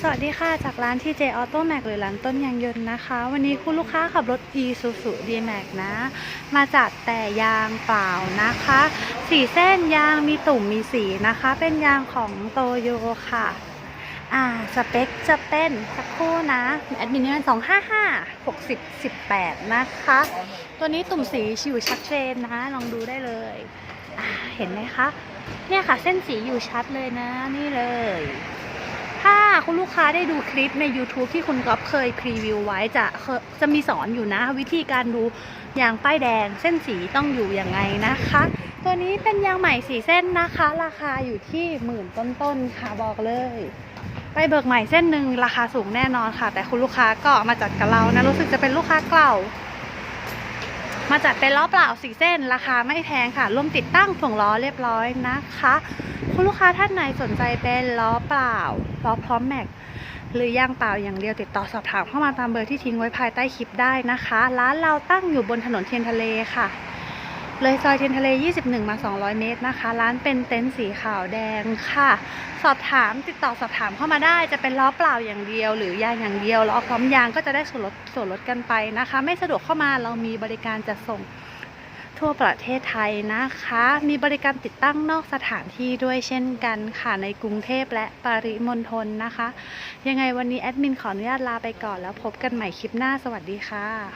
สวัสดีค่ะ จากร้านที่เจออโต้แม็กหรือร้านต้นยางยนต์นะคะ วันนี้คุณลูกค้าขับรถ e s u s u d m a x นะ มาจัดแต่ยางเปล่านะคะสีเส้นยางมีตุ่มมีสีนะคะ เป็นยางของโตโยค่ะ อ่า สเปคจะเป็นสักครู่นะ แอดมินนี่มันสองห้าห้าหกสิบสิบแปดนะคะ ตัวนี้ตุ่มสีชิวชัดเจนนะ ลองดูได้เลยอ่าเห็นไหมคะ เนี่ยค่ะเส้นสีอยู่ชัดเลยนะ นี่เลย กค้าได้ดูคลิปใน YouTube ที่คุณก๊อฟเคยพรีวิวไว้จะจะมีสอนอยู่นะ วิธีการดูยางป้ายแดง เส้นสีต้องอยู่ยังไงนะคะ ตัวนี้เป็นยางใหม่สีเส้นนะคะ ราคาอยู่ที่หมื่นต้นๆค่ะบอกเลยไปเบิกใหม่เส้นหนึ่งราคาสูงแน่นอนค่ะ แต่คุณลูกค้าก็มาจัดกับเรานะรู้สึกจะเป็นลูกค้าเก่า มาจัดเป็นล้อเปล่าสีเส้น ราคาไม่แพงค่ะร่วมติดตั้งถ่วงล้อเรียบร้อยนะคะ คุณลูกค้าท่านไหนสนใจเป็นล้อเปล่าล้อพร้อมแม็กหรือย่างเปล่าอย่างเดียวติดต่อสอบถามเข้ามาตามเบอร์ที่ทิ้งไว้ภายใต้คลิปได้นะคะ ร้านเราตั้งอยู่บนถนนเทียนทะเลค่ะ เลยซอยเทียนทะเล 21 มา 200 เมตรนะคะ ร้านเป็นเต็นท์สีขาวแดงค่ะ สอบถามติดต่อสอบถามเข้ามาได้ จะเป็นล้อเปล่าอย่างเดียว หรือยางอย่างเดียวล้อพร้อมยางก็จะได้ส่วนลดส่วนลดกันไปนะคะ ไม่สะดวกเข้ามาเรามีบริการจัดส่งทั่วประเทศไทยนะคะ มีบริการติดตั้งนอกสถานที่ด้วยเช่นกันค่ะในกรุงเทพและปริมณฑลนะคะ ยังไงวันนี้แอดมินขออนุญาตลาไปก่อนแล้วพบกันใหม่คลิปหน้าสวัสดีค่ะ